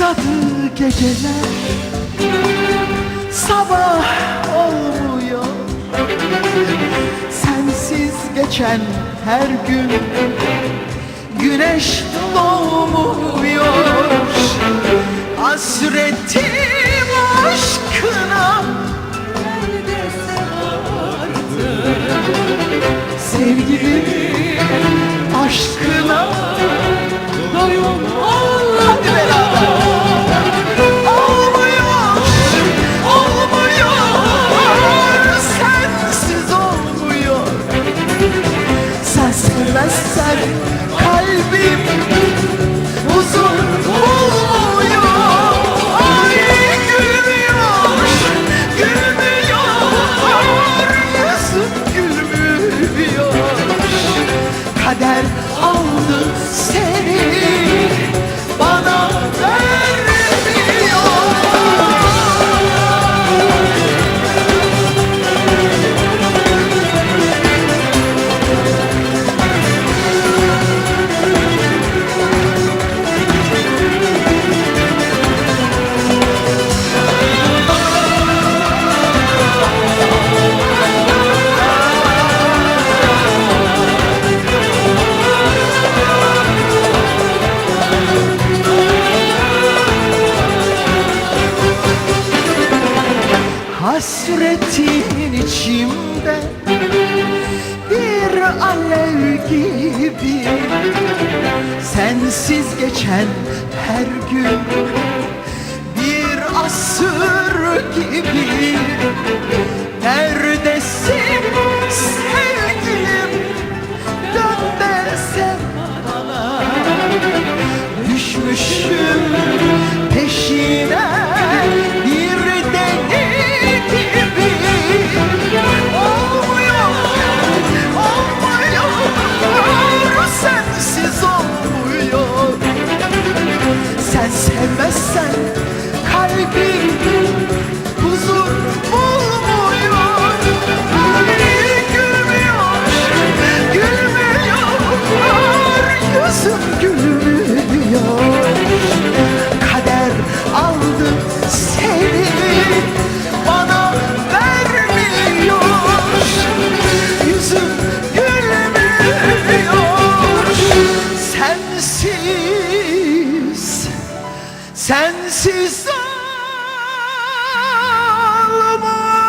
Uzadı geceler. Sabah olmuyor. Sensiz geçen her gün Güneş doğmuyor. Hasretim aşkına Sevgilim aşkına Doyum sevmezsen kalbim Hasretin içimde bir alev gibi. Sensiz geçen her gün bir asır gibi Wilma!